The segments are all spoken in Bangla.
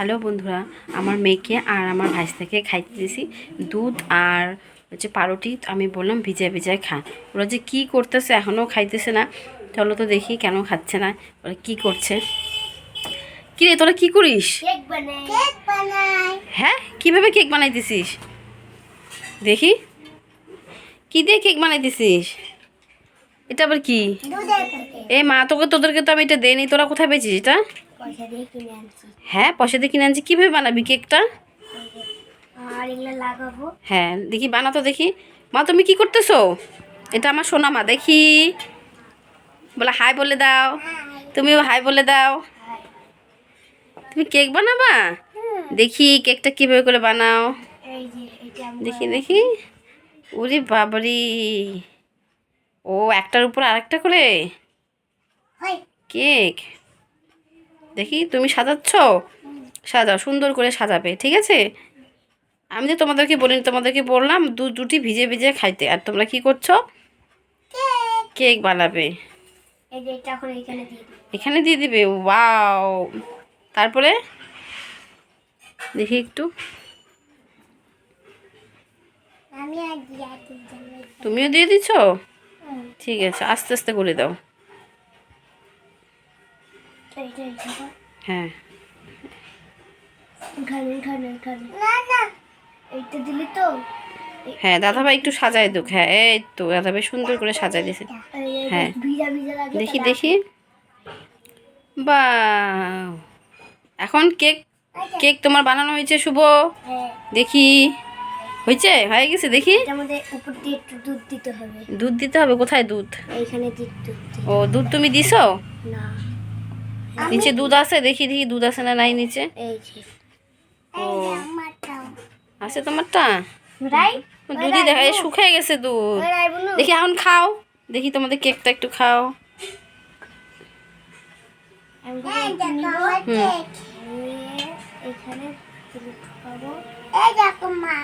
হ্যালো বন্ধুরা আমার মেয়েকে আর আমার ভাইস্তাকে খাইতে দিয়েছি দুধ আর হচ্ছে পাউরুটি আমি বললাম ভিজায় ভিজায় খা। ওরা যে কী করতেছে এখনও খাইতেছে না। চলো তো দেখি কেন খাচ্ছে না। ওরা কী করছে? কী রে তোরা কী করিস? হ্যাঁ কীভাবে কেক বানাইতেছিস? দেখি। কী দিয়ে কেক বানাইতেছিস? এটা আবার কি? এ মা তোকে তোদেরকে তো আমি এটা দেয়নি তোরা কোথায় পেয়েছিস এটা? হ্যাঁ পয়সা দিয়ে কিনে আনছি। কীভাবে বানাবি কেকটা? হ্যাঁ দেখি বানাতো দেখি। মা তুমি কি করতেছো? এটা আমার সোনা মা দেখি। বলে হাই বলে দাও। তুমিও হাই বলে দাও। তুমি কেক বানাবা? দেখি কেকটা কীভাবে করে বানাও। দেখি দেখি। ওরে বাবারি। ও একটার উপর আরেকটা করে? কেক? দেখি তুমি সাজাচ্ছ? সাজাও সুন্দর করে সাজাবে ঠিক আছে? আমি তো তোমাদেরকে বলিনি তোমাদেরকে বললাম দু দুটি ভিজে ভিজে খাইতে। আর তোমরা কি করছ? কেক। বানাবে। এখন দিয়ে দিবে? ওয়াও। তারপরে? দেখি একটু। তুমিও দিয়ে দিচ্ছ? ঠিক আছে আস্তে আস্তে করে দাও। হ্যাঁ। উঠানো উঠানো উঠানো না না। এইটা দিলি তো? হ্যাঁ দাদাভাই একটু সাজাই দুক। হ্যাঁ এই তো দাদাভাই সুন্দর করে সাজাই দিয়েছে। হ্যাঁ। দেখি দেখি। বা এখন কেক কেক তোমার বানানো হয়েছে শুভ? হ্যাঁ। দেখি। হয়েছে? হয়ে গেছে দেখি। দুধ দিতে হবে। দুধ দিতে হবে? কোথায় দুধ। ও দুধ তুমি দিছো? না। নিচে দুধ আছে দেখি দেখি দুধ আছে না নাই নিচে? ও। আছে তোমারটা? দুধই দেখা শুকিয়ে গেছে দুধ। দেখি এখন খাও। দেখি তোমাদের কেকটা একটু খাও।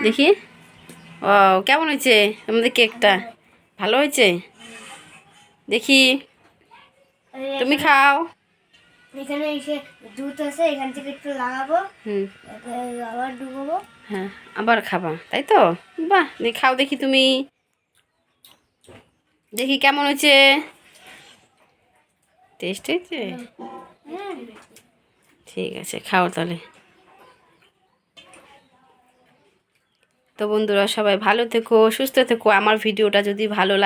দেখি ও কেমন হয়েছে তোমাদের কেকটা? ভালো হয়েছে? দেখি। তুমি খাও। এখানে এসে দুধ আছে এখান থেকে একটু লাগাবো হুম। আবার ডুবাবো। হ্যাঁ আবার খাবা তাই তো? বাহ খাও দেখি তুমি। দেখি কেমন হয়েছে। টেস্ট হয়েছে? ঠিক আছে খাও তাহলে। তো বন্ধুরা সবাই ভালো থেকো সুস্থ থেকো। আমার ভিডিওটা যদি ভালো লাগে